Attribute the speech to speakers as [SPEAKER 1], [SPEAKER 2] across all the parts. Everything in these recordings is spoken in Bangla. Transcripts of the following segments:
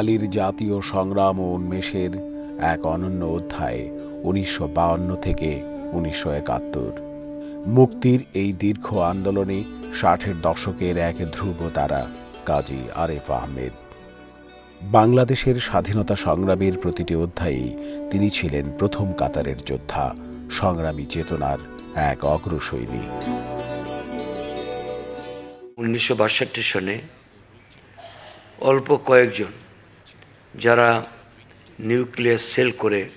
[SPEAKER 1] বাঙালির জাতীয় সংগ্রাম ও উন্মেষের এক অনন্য অধ্যায়, উনিশশো থেকে উনিশশো একাত্তর। মুক্তির এই দীর্ঘ আন্দোলনে ষাটের দশকের এক ধ্রুব তারা, কাজী আরেফ আহমেদ। বাংলাদেশের স্বাধীনতা সংগ্রামের প্রতিটি অধ্যায়েই তিনি ছিলেন প্রথম কাতারের যোদ্ধা, সংগ্রামী চেতনার এক অগ্রসৈনিক।
[SPEAKER 2] উনিশশো বাষট্টি সনে অল্প কয়েকজন যারা নিউক্লিয়াস সেল করে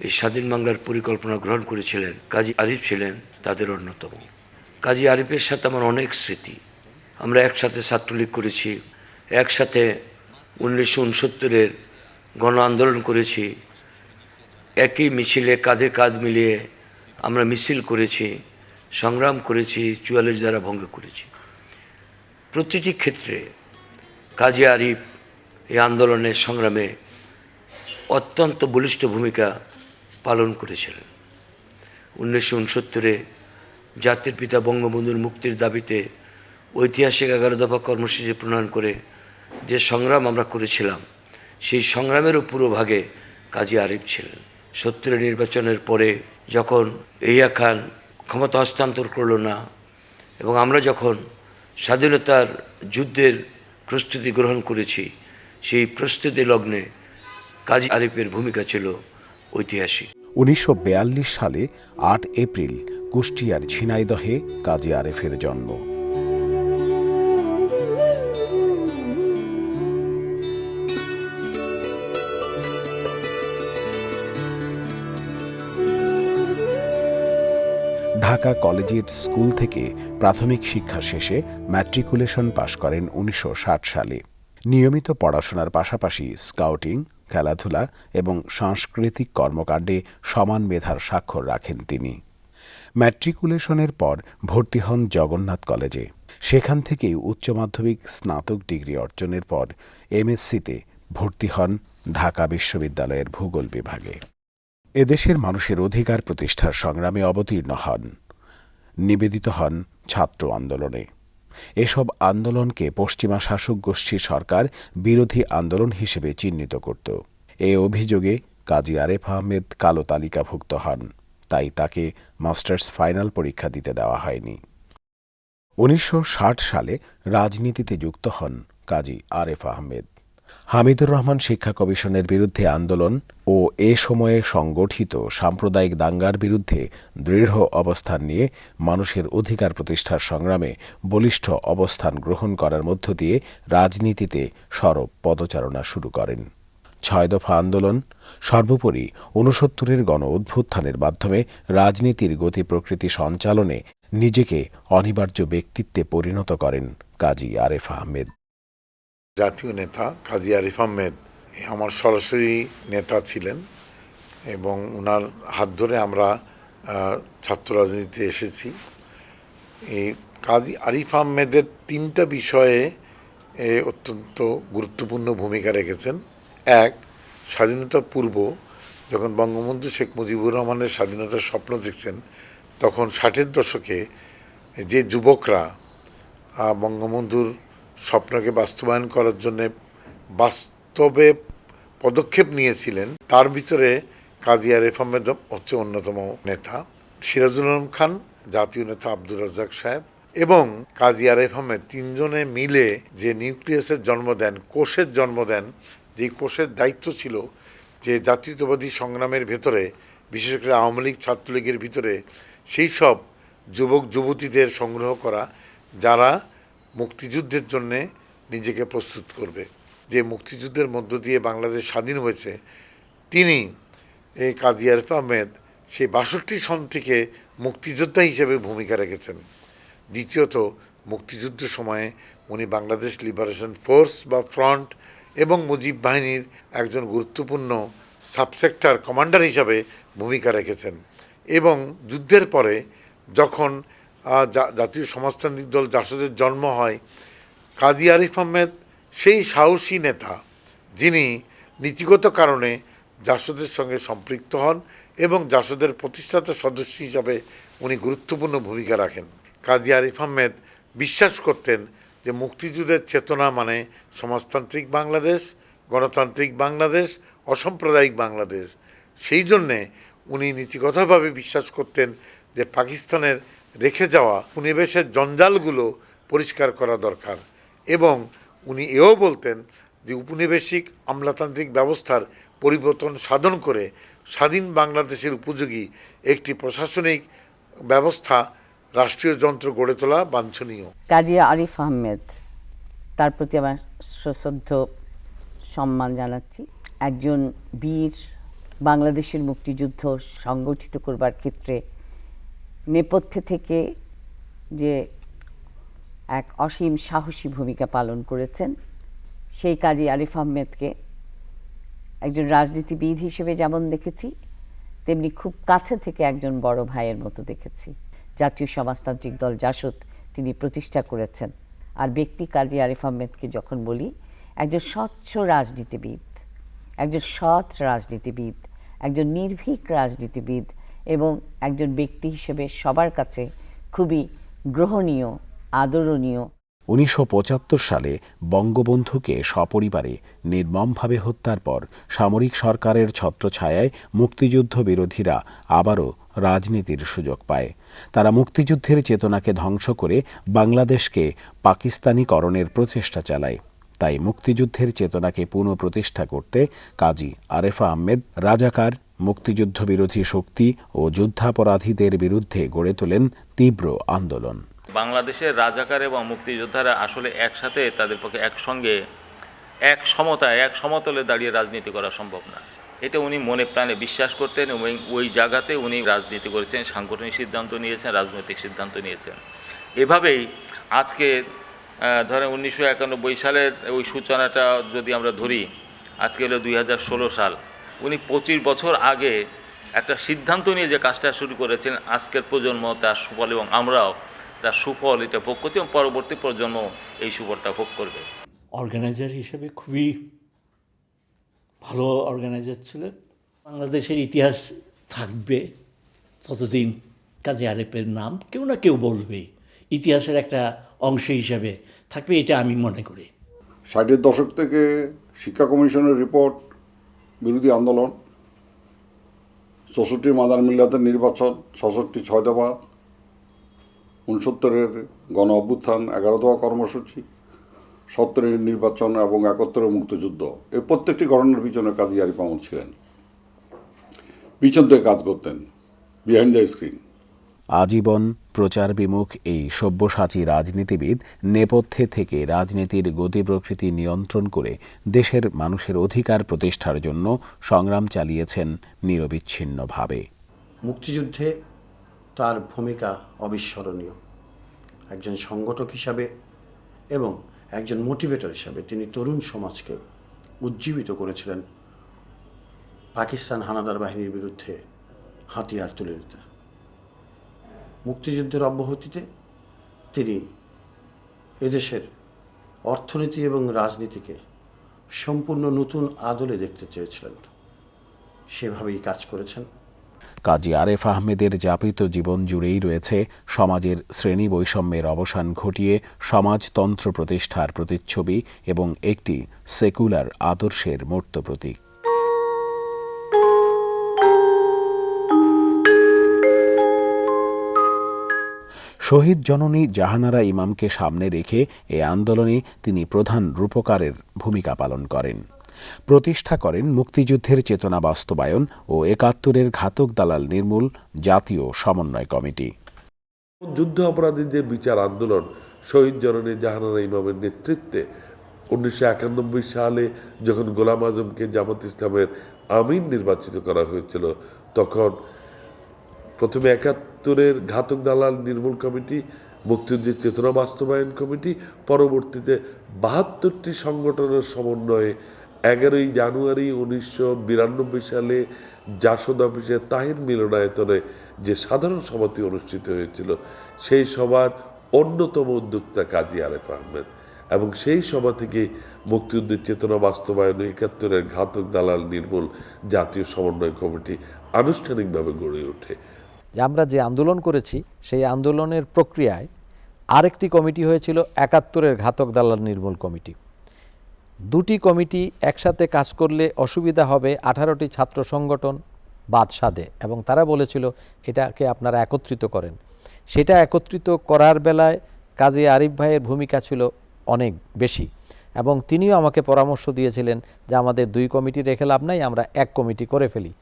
[SPEAKER 2] এই স্বাধীন বাংলার পরিকল্পনা গ্রহণ করেছিলেন, কাজী আরিফ ছিলেন তাদের অন্যতম। কাজী আরিফের সাথে আমার অনেক স্মৃতি। আমরা একসাথে ছাত্রলীগ করেছি, একসাথে উনিশশো উনসত্তরের গণ আন্দোলন করেছি, একই মিছিলে কাঁধে কাঁধ মিলিয়ে আমরা মিছিল করেছি, সংগ্রাম করেছি, চুয়াল্লিশ দ্বারা ভঙ্গ করেছি। প্রতিটি ক্ষেত্রে কাজী আরিফ এই আন্দোলনের সংগ্রামে অত্যন্ত বলিষ্ঠ ভূমিকা পালন করেছিলেন। উনিশশো উনসত্তরে জাতির পিতা বঙ্গবন্ধুর মুক্তির দাবিতে ঐতিহাসিক এগারো দফা কর্মসূচি প্রণয়ন করে যে সংগ্রাম আমরা করেছিলাম, সেই সংগ্রামেরও পুরো ভাগে কাজী আরিফ ছিলেন। সত্তরের নির্বাচনের পরে যখন ইয়া খান ক্ষমতা হস্তান্তর করল না এবং আমরা যখন স্বাধীনতার যুদ্ধের প্রস্তুতি গ্রহণ করেছি সেই প্রস্তুতি লগ্নে কাজী আরিফের ভূমিকা ছিল ঐতিহাসিক।
[SPEAKER 1] উনিশশো সালে আট এপ্রিল কুষ্টিয়ার ঝিনাইদহে কাজী আরেফের জন্ম। ঢাকা কলেজিয়েট স্কুল থেকে প্রাথমিক শিক্ষা শেষে ম্যাট্রিকুলেশন পাশ করেন উনিশশো ষাট সালে। নিয়মিত পড়াশোনার পাশাপাশি স্কাউটিং, খেলাধুলা এবং সাংস্কৃতিক কর্মকাণ্ডে সমান মেধার স্বাক্ষর রাখেন তিনি। ম্যাট্রিকুলেশনের পর ভর্তি হন জগন্নাথ কলেজে। সেখান থেকেই উচ্চ মাধ্যমিক স্নাতক ডিগ্রি অর্জনের পর এমএসসিতে ভর্তি হন ঢাকা বিশ্ববিদ্যালয়ের ভূগোল বিভাগে। এদেশের মানুষের অধিকার প্রতিষ্ঠার সংগ্রামে অবতীর্ণ হন। নিবেদিত হন ছাত্র আন্দোলনে। এসব আন্দোলনকে পশ্চিমা শাসক গোষ্ঠীর সরকার বিরোধী আন্দোলন হিসেবে চিহ্নিত করত। এ অভিযোগে কাজী আরেফ আহমেদ কালো তালিকাভুক্ত হন। তাই তাকে মাস্টার্স ফাইনাল পরীক্ষা দিতে দেওয়া হয়নি। উনিশশো ষাট সালে রাজনীতিতে যুক্ত হন কাজী আরেফ আহমেদ। হামিদুর রহমান শিক্ষা কমিশনের বিরুদ্ধে আন্দোলন ও এ সময়ে সংগঠিত সাম্প্রদায়িক দাঙ্গার বিরুদ্ধে দৃঢ় অবস্থান নিয়ে মানুষের অধিকার প্রতিষ্ঠার সংগ্রামে বলিষ্ঠ অবস্থান গ্রহণ করার মধ্য দিয়ে রাজনীতিতে সরব পদচারণা শুরু করেন। ছয় দফা আন্দোলন, সর্বোপরি ঊনসত্তরের গণ অভ্যুত্থানের মাধ্যমে রাজনীতির গতি প্রকৃতি সঞ্চালনে নিজেকে অনিবার্য ব্যক্তিত্বে পরিণত করেন কাজী আরেফ আহমেদ।
[SPEAKER 3] জাতীয় নেতা কাজী আরিফ আহমেদ আমার সরাসরি নেতা ছিলেন এবং ওনার হাত ধরে আমরা ছাত্র রাজনীতিতে এসেছি। এই কাজী আরিফ আহমেদের তিনটা বিষয়ে এ, অত্যন্ত গুরুত্বপূর্ণ ভূমিকা রেখেছেন। এক স্বাধীনতা পূর্ব যখন বঙ্গবন্ধু শেখ মুজিবুর রহমানের স্বাধীনতার স্বপ্ন দেখছেন তখন ষাটের দশকে যে যুবকরা বঙ্গবন্ধুর স্বপ্নকে বাস্তবায়ন করার জন্য বাস্তবে পদক্ষেপ নিয়েছিলেন। তার ভিতরে কাজী আরিফ আহমেদ হচ্ছে অন্যতম নেতা। সিরাজুল আলম খান, জাতীয় নেতা আব্দুর রাজ্জাক সাহেব এবং কাজী আরিফ আহমেদ তিনজনে মিলে যে নিউক্লিয়াসের জন্ম দেন, কোষের জন্ম দেন, যেই কোষের দায়িত্ব ছিল যে জাতীয়তাবাদী সংগ্রামের ভেতরে, বিশেষ করে আওয়ামী লীগ ছাত্রলীগের ভিতরে, সেই সব যুবক যুবতীদের সংগ্রহ করা, যারা মুক্তিযুদ্ধের জন্যে নিজেকে প্রস্তুত করবে। যে মুক্তিযুদ্ধের মধ্য দিয়ে বাংলাদেশ স্বাধীন হয়েছে, তিনি এই কাজী আরিফ আহমেদ সেই বাষট্টি সন থেকে মুক্তিযোদ্ধা হিসেবে ভূমিকা রেখেছেন। দ্বিতীয়ত মুক্তিযুদ্ধের সময়ে উনি বাংলাদেশ লিবারেশন ফোর্স বা ফ্রন্ট এবং মুজিব বাহিনীর একজন গুরুত্বপূর্ণ সাবসেক্টর কমান্ডার হিসাবে ভূমিকা রেখেছেন এবং যুদ্ধের পরে যখন জাতীয় সমাজতান্ত্রিক দল জাসদের জন্ম হয়। কাজী আরিফ আহমেদ সেই সাহসী নেতা, যিনি নীতিগত কারণে জাসদের সঙ্গে সম্পৃক্ত হন এবং জাসদের প্রতিষ্ঠাতা সদস্য হিসাবে উনি গুরুত্বপূর্ণ ভূমিকা রাখেন। কাজী আরিফ আহমেদ বিশ্বাস করতেন যে মুক্তিযুদ্ধের চেতনা মানে সমাজতান্ত্রিক বাংলাদেশ, গণতান্ত্রিক বাংলাদেশ, অসাম্প্রদায়িক বাংলাদেশ। সেই জন্যে উনি নীতিগতভাবে বিশ্বাস করতেন যে পাকিস্তানের রেখে যাওয়া উপনিবেশের জঞ্জালগুলো পরিষ্কার করা দরকার। এবং উনি এও বলতেন যে উপনিবেশিক আমলাতান্ত্রিক ব্যবস্থার পরিবর্তন সাধন করে স্বাধীন বাংলাদেশের উপযোগী একটি প্রশাসনিক ব্যবস্থা, রাষ্ট্রীয় যন্ত্র গড়ে তোলা বাঞ্ছনীয়।
[SPEAKER 4] কাজী আরিফ আহমেদ, তার প্রতি আমার সশ্রদ্ধ সম্মান জানাচ্ছি। একজন বীর বাংলাদেশের মুক্তিযুদ্ধ সংগঠিত করবার ক্ষেত্রে নেপথ্যে থেকে যে এক অসীম সাহসী ভূমিকা পালন করেছেন, সেই কাজী আরিফ আহমেদকে একজন রাজনীতিবিদ হিসেবে যেমন দেখেছি, তেমনি খুব কাছে থেকে একজন বড় ভাইয়ের মতো দেখেছি। জাতীয় সমাজতান্ত্রিক দল জাসদ তিনি প্রতিষ্ঠা করেছেন। আর ব্যক্তি কাজী আরিফ আহমেদকে যখন বলি, একজন স্বচ্ছ রাজনীতিবিদ, একজন সৎ রাজনীতিবিদ, একজন নির্ভীক রাজনীতিবিদ এবং একজন ব্যক্তি হিসেবে সবার কাছে খুবই গ্রহণীয়, আদরণীয়।
[SPEAKER 1] উনিশশো পঁচাত্তর সালে বঙ্গবন্ধুকে সপরিবারে নির্মমভাবে হত্যার পর সামরিক সরকারের ছত্রছায়ায় মুক্তিযুদ্ধ বিরোধীরা আবারও রাজনীতির সুযোগ পায়। তারা মুক্তিযুদ্ধের চেতনাকে ধ্বংস করে বাংলাদেশকে পাকিস্তানিকরণের প্রচেষ্টা চালায়। তাই মুক্তিযুদ্ধের চেতনাকে পুনঃপ্রতিষ্ঠা করতে কাজী আরেফা আহমেদ রাজাকার মুক্তিযুদ্ধ বিরোধী শক্তি ও যুদ্ধাপরাধীদের বিরুদ্ধে গড়ে তোলেন তীব্র আন্দোলন।
[SPEAKER 5] বাংলাদেশের রাজাকার এবং মুক্তিযোদ্ধারা আসলে একসাথে তাদের পক্ষে একসঙ্গে, এক সমতায়, এক সমতলে দাঁড়িয়ে রাজনীতি করা সম্ভব না। এটা উনি মনে প্রাণে বিশ্বাস করতেন এবং ওই জায়গাতে উনি রাজনীতি করেছেন, সাংগঠনিক সিদ্ধান্ত নিয়েছেন, রাজনৈতিক সিদ্ধান্ত নিয়েছেন। এভাবেই আজকে ধরেন উনিশশো একানব্বই সালের ওই সূচনাটা যদি আমরা ধরি, আজকে হলো দুই হাজার ষোলো সাল। উনি পঁচিশ বছর আগে একটা সিদ্ধান্ত নিয়ে যে কাজটা শুরু করেছিলেন আজকের প্রজন্ম তার সুফল এবং আমরাও তার সুফল এটা ভোগ করছি এবং পরবর্তী প্রজন্ম এই সুফলটা ভোগ করবে।
[SPEAKER 6] অর্গানাইজার হিসেবে খুবই ভালো অর্গানাইজার ছিলেন। বাংলাদেশের ইতিহাস থাকবে ততদিন কাজী আরেফের নাম কেউ না কেউ বলবে ইতিহাসের একটা অংশ হিসাবে থাকবে এটা আমি মনে করি।
[SPEAKER 7] ষাটের দশক থেকে শিক্ষা কমিশনের রিপোর্ট বিরোধী আন্দোলন, চৌষট্টি মাদার মিল্লাতের নির্বাচন, ছষট্টি ছয় দফা উনসত্তরের গণ অভ্যুত্থান, এগারো দফা কর্মসূচি, সত্তরের নির্বাচন এবং একাত্তরের মুক্তিযুদ্ধ। এই প্রত্যেকটি ঘটনার পিছনে কাজী আরিফ ছিলেন। পিছন থেকে কাজ করতেন বিহাইন্ড দ্য স্ক্রিন
[SPEAKER 1] আজীবন প্রচার বিমুখ এই সব্যসাচী রাজনীতিবিদ নেপথ্যে থেকে রাজনীতির গতি প্রকৃতি নিয়ন্ত্রণ করে দেশের মানুষের অধিকার প্রতিষ্ঠার জন্য সংগ্রাম চালিয়েছেন নিরবিচ্ছিন্নভাবে।
[SPEAKER 8] মুক্তিযুদ্ধে তার ভূমিকা অবিস্মরণীয়। একজন সংগঠক হিসাবে এবং একজন মোটিভেটর হিসাবে তিনি তরুণ সমাজকে উজ্জীবিত করেছিলেন। পাকিস্তান হানাদার বাহিনীর বিরুদ্ধে হাতিয়ার তুলে নিতে। মুক্তিযুদ্ধের অব্যাহতিতে তিনি এদেশের অর্থনীতি এবং রাজনীতিকে সম্পূর্ণ নতুন আদলে দেখতে চেয়েছিলেন। সেভাবেই কাজ করেছেন।
[SPEAKER 1] কাজী আরেফ আহমেদের যাপিত জীবন জুড়েই রয়েছে সমাজের শ্রেণি বৈষম্যের অবসান ঘটিয়ে সমাজতন্ত্র প্রতিষ্ঠার প্রতিচ্ছবি এবং একটি সেকুলার আদর্শের মূর্ত প্রতীক। শহীদ জননী জাহানারা ইমামকে সামনে রেখে এ আন্দোলনে তিনি প্রধান রূপকারের ভূমিকা পালন করেন। প্রতিষ্ঠা করেন মুক্তিযুদ্ধের চেতনা বাস্তবায়ন ও একাত্তরের ঘাতক দালাল নির্মূল জাতীয় সমন্বয় কমিটি।
[SPEAKER 9] যুদ্ধ অপরাধীদের বিচার আন্দোলন, শহীদ জননী জাহানারা ইমামের নেতৃত্বে উনিশশো একানব্বই সালে যখন গোলাম আজমকে জামাত ইসলামের আমিন নির্বাচিত করা হয়েছিল, তখন প্রথমে একাত্তরের ঘাতক দালাল নির্মূল কমিটি, মুক্তিযুদ্ধের চেতনা বাস্তবায়ন কমিটি, পরবর্তীতে বাহাত্তরটি সংগঠনের সমন্বয়ে এগারোই জানুয়ারি উনিশশো বিরানব্বই সালে জাসদ অফিসের তাহির মিলনায়তনে যে সাধারণ সভাটি অনুষ্ঠিত হয়েছিল, সেই সভার অন্যতম উদ্যোক্তা কাজী আরেফ আহমেদ এবং সেই সভা থেকে মুক্তিযুদ্ধের চেতনা বাস্তবায়ন একাত্তরের ঘাতক দালাল নির্মূল জাতীয় সমন্বয় কমিটি আনুষ্ঠানিকভাবে গড়ে ওঠে।
[SPEAKER 10] যে আমরা যে আন্দোলন করেছি, সেই আন্দোলনের প্রক্রিয়ায় আরেকটি কমিটি হয়েছিল একাত্তরের ঘাতক দালাল নির্মূল কমিটি। দুটি কমিটি একসাথে কাজ করলে অসুবিধা হবে আঠারোটি ছাত্র সংগঠন বাদ সাধে এবং তারা বলেছিল এটাকে আপনারা একত্রিত করেন। সেটা একত্রিত করার বেলায় কাজী আরিফ ভাইয়ের ভূমিকা ছিল অনেক বেশি এবং তিনিও আমাকে পরামর্শ দিয়েছিলেন যে আমাদের দুই কমিটি রেখে লাভ নাই, আমরা এক কমিটি করে ফেলি।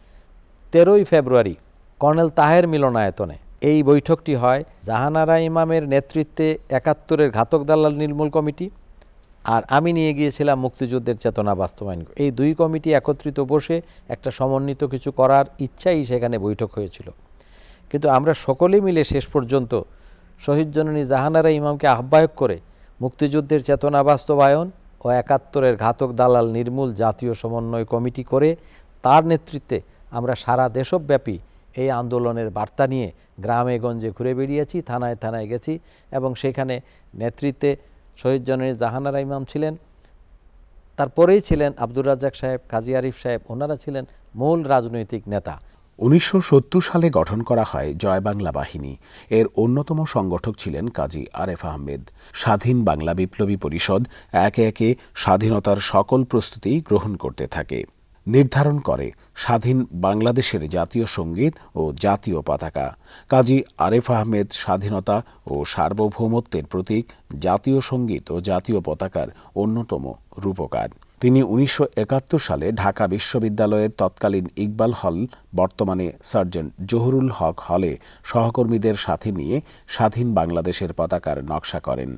[SPEAKER 10] তেরোই ফেব্রুয়ারি কর্নেল তাহের মিলনায়তনে। এই বৈঠকটি হয় জাহানারা ইমামের নেতৃত্বে একাত্তরের ঘাতক দালাল নির্মূল কমিটি আর আমি নিয়ে গিয়েছিলাম মুক্তিযুদ্ধের চেতনা বাস্তবায়ন। এই দুই কমিটি একত্রিত বসে একটা সমন্বিত কিছু করার ইচ্ছাই সেখানে বৈঠক হয়েছিল। কিন্তু আমরা সকলে মিলে শেষ পর্যন্ত শহীদ জননী জাহানারা ইমামকে আহ্বায়ক করে মুক্তিযুদ্ধের চেতনা বাস্তবায়ন ও একাত্তরের ঘাতক দালাল নির্মূল জাতীয় সমন্বয় কমিটি করে তার নেতৃত্বে আমরা সারা দেশব্যাপী এই আন্দোলনের বার্তা নিয়ে গ্রামে গঞ্জে ঘুরে বেরিয়েছি থানায় থানায় গেছি এবং সেখানে নেতৃত্বে শহীদ জননী জাহানারা ইমাম ছিলেন। তারপরেই ছিলেন আব্দুর রাজ্জাক সাহেব, কাজী আরিফ সাহেব, ওনারা ছিলেন মূল রাজনৈতিক নেতা।
[SPEAKER 1] উনিশশো সত্তর সালে গঠন করা হয় জয় বাংলা বাহিনী। এর অন্যতম সংগঠক ছিলেন কাজী আরেফ আহমেদ। স্বাধীন বাংলা বিপ্লবী পরিষদ একে একে স্বাধীনতার সকল প্রস্তুতি গ্রহণ করতে থাকে। নির্ধারণ করে স্বাধীন বাংলাদেশের জাতীয় সংগীত ও জাতীয় পতাকা। কাজী আরেফ আহমেদ স্বাধীনতা ও সার্বভৌমত্বের প্রতীক জাতীয় সংগীত ও জাতীয় পতাকার অন্যতম রূপকার। তিনি উনিশশো একাত্তর সালে ঢাকা বিশ্ববিদ্যালয়ের তৎকালীন ইকবাল হল, বর্তমানে সার্জেন্ট জহুরুল হক হলে সহকর্মীদের সাথে নিয়ে স্বাধীন বাংলাদেশের পতাকার নকশা করেন।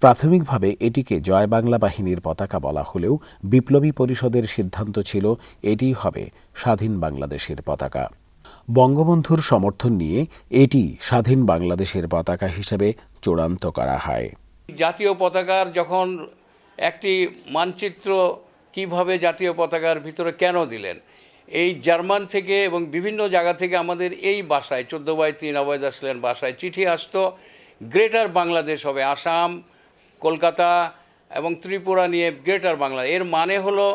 [SPEAKER 1] প্রাথমিকভাবে এটিকে জয় বাংলা বাহিনীর পতাকা বলা হলেও বিপ্লবী পরিষদের সিদ্ধান্ত ছিল এটিই হবে স্বাধীন বাংলাদেশের পতাকা। বঙ্গবন্ধুর সমর্থন নিয়ে এটি স্বাধীন বাংলাদেশের পতাকা হিসেবে চূড়ান্ত করা হয়।
[SPEAKER 11] জাতীয় পতাকার যখন একটি মানচিত্র কীভাবে জাতীয় পতাকার ভিতরে কেন দিলেন? এই জার্মান থেকে এবং বিভিন্ন জায়গা থেকে আমাদের এই বাসায়, চোদ্দ বাই তিন অবৈধ আসলেন বাসায় চিঠি আসতো। গ্রেটার বাংলাদেশ হবে আসাম, কলকাতা এবং ত্রিপুরা নিয়ে গ্রেটার বাংলা। এর মানে হলো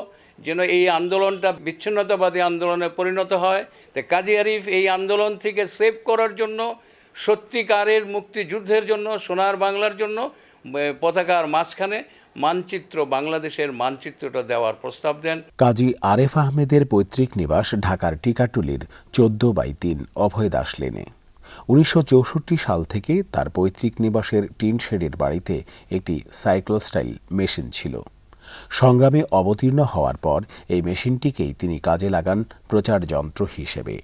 [SPEAKER 11] যেন এই আন্দোলনটা বিচ্ছিন্নতাবাদী আন্দোলনে পরিণত হয়। তো কাজী আরিফ এই আন্দোলন থেকে সেভ করার জন্য, সত্যিকারের মুক্তিযুদ্ধের জন্য, সোনার বাংলার জন্য পতাকার মাঝখানে মানচিত্র, বাংলাদেশের মানচিত্রটা দেওয়ার প্রস্তাব দেন।
[SPEAKER 1] কাজী আরেফ আহমেদের পৈতৃক নিবাস ঢাকার টিকাটুলির চোদ্দ বাই তিন অভয় দাস লেনে। উনিশশো চৌষট্টি সাল থেকে তার পৈতৃক নিবাসের টিন শেডের বাড়িতে একটি সাইক্লোস্টাইল মেশিন ছিল। সংগ্রামে অবতীর্ণ হওয়ার পর এই মেশিনটিকেই তিনি কাজে লাগান প্রচার যন্ত্র হিসেবে।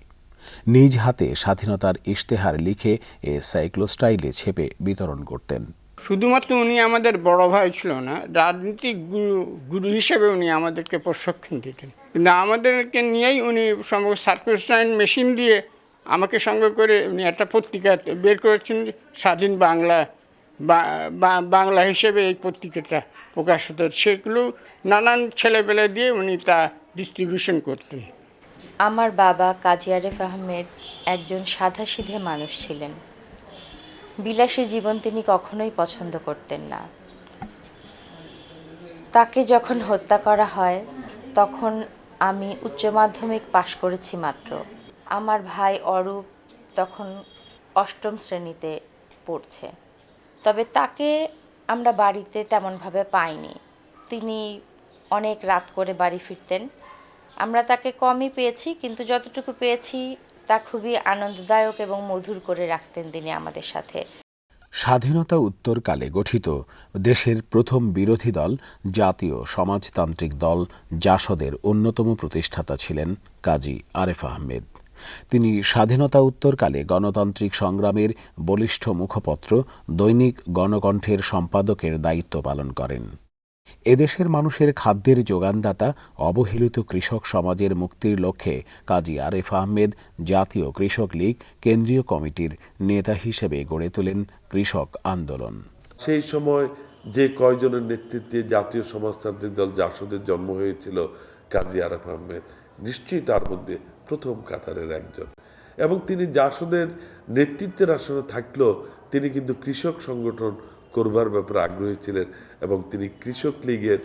[SPEAKER 1] নিজ হাতে স্বাধীনতার ইশতেহার লিখে এ সাইক্লোস্টাইলে ছেপে বিতরণ করতেন।
[SPEAKER 12] শুধুমাত্র উনি আমাদের বড় ভাই ছিল না, রাজনীতিক গুরু গুরু হিসেবে উনি আমাদেরকে প্রশিক্ষণ দিতেন। কিন্তু আমাদেরকে নিয়েই উনি সমগ্র সার্কুস্টাইন মেশিন দিয়ে আমাকে সঙ্গে করে উনি একটা পত্রিকা বের করেছেন, স্বাধীন বাংলা বাংলা হিসেবে এই পত্রিকাটা প্রকাশ হতো। সেগুলো নানান ছেলেপেলে দিয়ে উনি তা ডিস্ট্রিবিউশন করতেন।
[SPEAKER 13] আমার বাবা কাজী আরেফ আহমেদ একজন সাধাসিধে মানুষ ছিলেন। বিলাসী জীবন তিনি কখনোই পছন্দ করতেন না। তাকে যখন হত্যা করা হয়, তখন আমি উচ্চ মাধ্যমিক পাশ করেছি মাত্র। আমার ভাই অরূপ তখন অষ্টম শ্রেণীতে পড়ছে। তবে তাকে আমরা বাড়িতে তেমনভাবে পাইনি। তিনি অনেক রাত করে বাড়ি ফিরতেন। আমরা তাকে কমই পেয়েছি, কিন্তু যতটুকু পেয়েছি তা খুবই আনন্দদায়ক এবং মধুর করে রাখতেন তিনি আমাদের সাথে।
[SPEAKER 1] স্বাধীনতা উত্তরকালে গঠিত দেশের প্রথম বিরোধী দল, জাতীয় সমাজতান্ত্রিক দল, জাসদের অন্যতম প্রতিষ্ঠাতা ছিলেন কাজী আরেফ আহমেদ। তিনি স্বাধীনতা উত্তরকালে গণতান্ত্রিক সংগ্রামের বলিষ্ঠ মুখপত্র, দৈনিক গণকণ্ঠের সম্পাদকের দায়িত্ব পালন করেন। এদেশের মানুষের খাদ্যের যোগানদাতা, অবহেলিত কৃষক সমাজের মুক্তির লক্ষ্যে কাজী আরেফ আহমেদ জাতীয় কৃষক লীগ কেন্দ্রীয় কমিটির নেতা হিসেবে গড়ে তোলেন কৃষক আন্দোলন।
[SPEAKER 9] সেই সময় যে কয়জনের নেতৃত্বে জাতীয় সমাজতান্ত্রিক দল জাসদের জন্ম হয়েছিল কাজী আরাফ আহমেদ, নিশ্চয়ই তার মধ্যে প্রথম কাতারের একজন। এবং তিনি জাসদের নেতৃত্বের আসনে থাকলেও তিনি কিন্তু কৃষক সংগঠন করবার ব্যাপারে আগ্রহী ছিলেন এবং তিনি কৃষক লীগের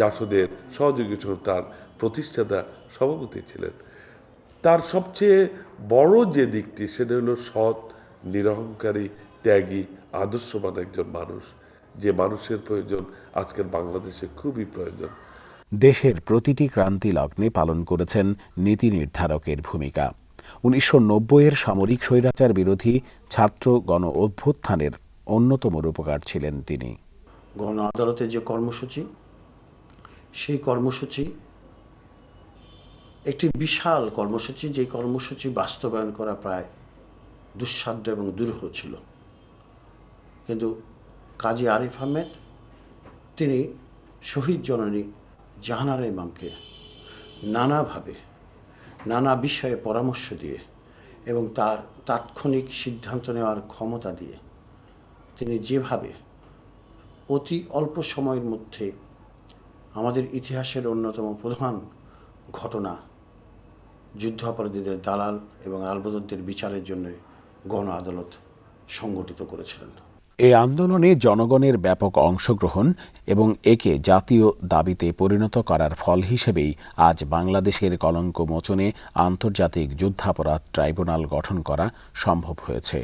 [SPEAKER 9] জাসদের সহযোগী তার প্রতিষ্ঠাতা সভাপতি ছিলেন। তার সবচেয়ে বড় যে দিকটি, সেটা হলো সৎ, নিরহংকারী, ত্যাগী, আদর্শবান একজন মানুষ। যে মানুষের প্রয়োজন আজকের বাংলাদেশে খুবই প্রয়োজন।
[SPEAKER 1] দেশের প্রতিটি ক্রান্তি লগ্নে পালন করেছেন নীতি নির্ধারকের ভূমিকা। উনিশশো নব্বই এর সামরিক স্বৈরাচার বিরোধী ছাত্র গণ অভ্যুত্থানের অন্যতম রূপকার ছিলেন তিনি।
[SPEAKER 8] গণ আদালতের যে কর্মসূচি, সেই কর্মসূচি একটি বিশাল কর্মসূচি যে কর্মসূচি বাস্তবায়ন করা প্রায় দুঃসাধ্য এবং দুরূহ ছিল। কিন্তু কাজী আরিফ আহমেদ, তিনি শহীদ জননী জাহানারা ইমামকে নানাভাবে, নানা বিষয়ে পরামর্শ দিয়ে এবং তার তাৎক্ষণিক সিদ্ধান্ত নেওয়ার ক্ষমতা দিয়ে তিনি যেভাবে অতি অল্প সময়ের মধ্যে আমাদের ইতিহাসের অন্যতম প্রধান ঘটনা যুদ্ধ অপরাধীদের দালাল এবং আলবদরদের বিচারের জন্য গণ আদালত সংগঠিত করেছিলেন।
[SPEAKER 1] এই আন্দোলনে জনগণের ব্যাপক অংশগ্রহণ এবং একে জাতীয় দাবিতে পরিণত করার ফল হিসেবেই আজ বাংলাদেশের কলঙ্ক মোচনে আন্তর্জাতিক যুদ্ধাপরাধ ট্রাইব্যুনাল গঠন করা সম্ভব হয়েছে।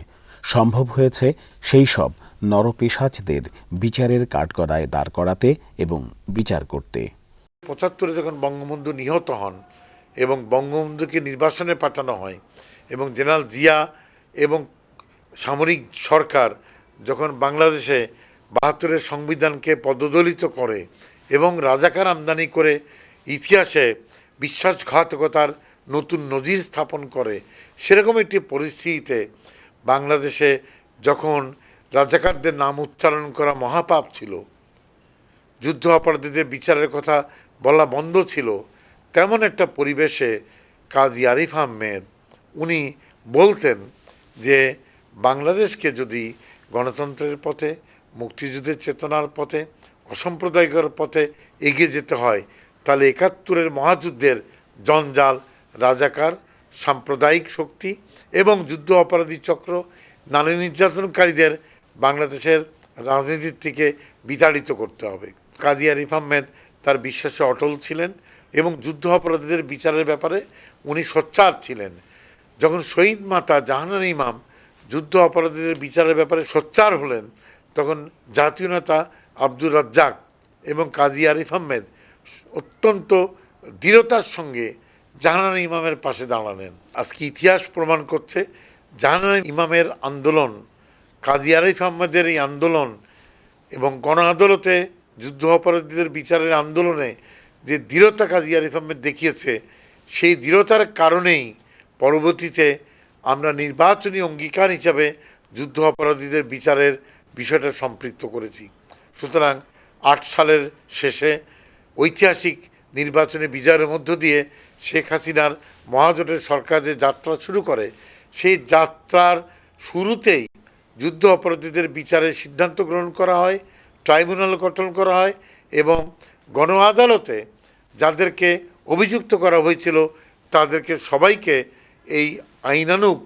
[SPEAKER 1] সম্ভব হয়েছে সেই সব নরপিসাচদের বিচারের কাঠগড়ায় দাঁড় করাতে এবং বিচার করতে।
[SPEAKER 3] পঁচাত্তরে যখন বঙ্গবন্ধু নিহত হন এবং বঙ্গবন্ধুকে নির্বাসনে পাঠানো হয় এবং জেনারেল জিয়া এবং সামরিক সরকার যখন বাংলাদেশে বাহাত্তরের সংবিধানকে পদদলিত করে এবং রাজাকার আমদানি করে ইতিহাসে বিশ্বাসঘাতকতার নতুন নজির স্থাপন করে, সেরকম একটি পরিস্থিতিতে বাংলাদেশে যখন রাজাকারদের নাম উচ্চারণ করা মহাপাপ ছিল, যুদ্ধ অপরাধীদের বিচারের কথা বলা বন্ধ ছিল, তেমন একটা পরিবেশে কাজী আরিফ আহমেদ, উনি বলতেন যে বাংলাদেশকে যদি গণতন্ত্রের পথে, মুক্তিযুদ্ধের চেতনার পথে, অসাম্প্রদায়িকর পথে এগিয়ে যেতে হয়। তাহলে একাত্তরের মহাযুদ্ধের জঞ্জাল, রাজাকার, সাম্প্রদায়িক শক্তি এবং যুদ্ধ অপরাধী চক্র, নারী নির্যাতনকারীদের বাংলাদেশের রাজনীতির থেকে বিতাড়িত করতে হবে। কাজী আরিফ আহমেদ তার বিশ্বাসে অটল ছিলেন এবং যুদ্ধ অপরাধীদের বিচারের ব্যাপারে উনি সোচ্চার ছিলেন। যখন শহীদ মাতা জাহানার ইমাম যুদ্ধ অপরাধীদের বিচারের ব্যাপারে সোচ্চার হলেন তখন জাতীয় নেতা আব্দুর রাজ্জাক এবং কাজী আরিফ আহমেদ অত্যন্ত দৃঢ়তার সঙ্গে জাহানান ইমামের পাশে দাঁড়ালেন। আজকে ইতিহাস প্রমাণ করছে জাহানান ইমামের আন্দোলন, কাজী আরিফ আহমেদের এই আন্দোলন এবং গণ আদালতে যুদ্ধ অপরাধীদের বিচারের আন্দোলনে যে দৃঢ়তা কাজী আরিফ আহমেদ দেখিয়েছে, সেই দৃঢ়তার কারণেই পরবর্তীতে আমরা নির্বাচনী অঙ্গীকার হিসাবে যুদ্ধ অপরাধীদের বিচারের বিষয়টা সম্পৃক্ত করেছি। সুতরাং আট সালের শেষে ঐতিহাসিক নির্বাচনে বিজয়ের মধ্য দিয়ে শেখ হাসিনার মহাজোটের সরকার যে যাত্রা শুরু করে, সেই যাত্রার শুরুতেই যুদ্ধ অপরাধীদের বিচারের সিদ্ধান্ত গ্রহণ করা হয়, ট্রাইব্যুনাল গঠন করা হয় এবং গণ আদালতে যাদেরকে অভিযুক্ত করা হয়েছিল, তাদেরকে সবাইকে এই আইনানুগ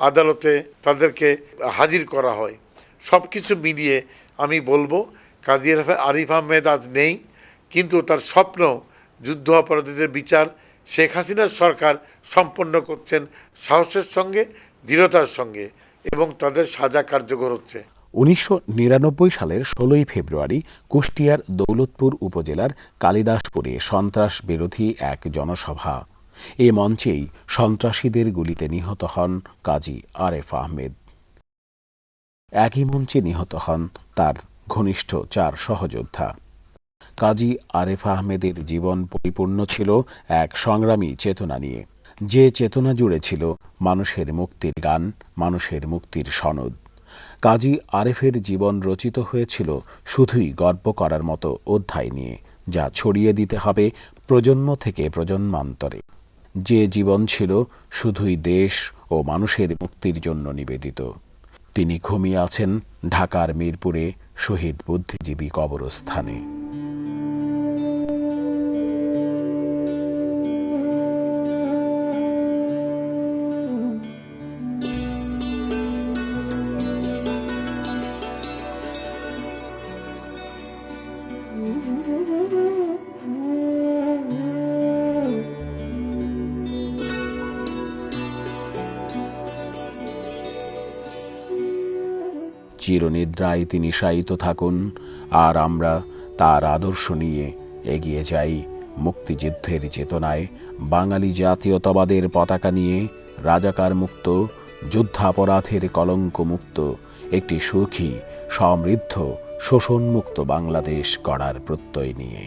[SPEAKER 3] আদালতে তাদেরকে হাজির করা হয়। সব কিছু মিলিয়ে আমি বলব, কাজী আরিফ আহমেদ আজ নেই, কিন্তু তার স্বপ্ন যুদ্ধ অপরাধীদের বিচার শেখ হাসিনার সরকার সম্পন্ন করছেন সাহসের সঙ্গে, দৃঢ়তার সঙ্গে এবং তাদের সাজা কার্যকর হচ্ছে।
[SPEAKER 1] উনিশশো নিরানব্বই সালের ষোলোই ফেব্রুয়ারি কুষ্টিয়ার দৌলতপুর উপজেলার কালিদাসপুরে সন্ত্রাস বিরোধী এক জনসভা। এ মঞ্চেই সন্ত্রাসীদের গুলিতে নিহত হন কাজী আরেফ আহমেদ। একই মঞ্চে নিহত হন তার ঘনিষ্ঠ চার সহযোদ্ধা। কাজী আরেফ আহমেদের জীবন পরিপূর্ণ ছিল এক সংগ্রামী চেতনা নিয়ে। যে চেতনা জুড়ে ছিল মানুষের মুক্তির গান, মানুষের মুক্তির সনদ। কাজী আরেফের জীবন রচিত হয়েছিল শুধুই গর্ব করার মতো অধ্যায় নিয়ে, যা ছড়িয়ে দিতে হবে প্রজন্ম থেকে প্রজন্মান্তরে। যে জীবন ছিল শুধুই দেশ ও মানুষের মুক্তির জন্য নিবেদিত। তিনি ঘুমিয়ে আছেন ঢাকার মিরপুরে শহীদ বুদ্ধিজীবী কবরস্থানে। চিরনিদ্রায় তিনি শায়িত থাকুন, আর আমরা তার আদর্শ নিয়ে এগিয়ে যাই। মুক্তিযুদ্ধের চেতনায় বাঙালি জাতীয়তাবাদের পতাকা নিয়ে রাজাকার মুক্ত, যুদ্ধাপরাধের কলঙ্ক মুক্ত, একটি সুখী, সমৃদ্ধ, শোষণমুক্ত বাংলাদেশ গড়ার প্রত্যয় নিয়ে।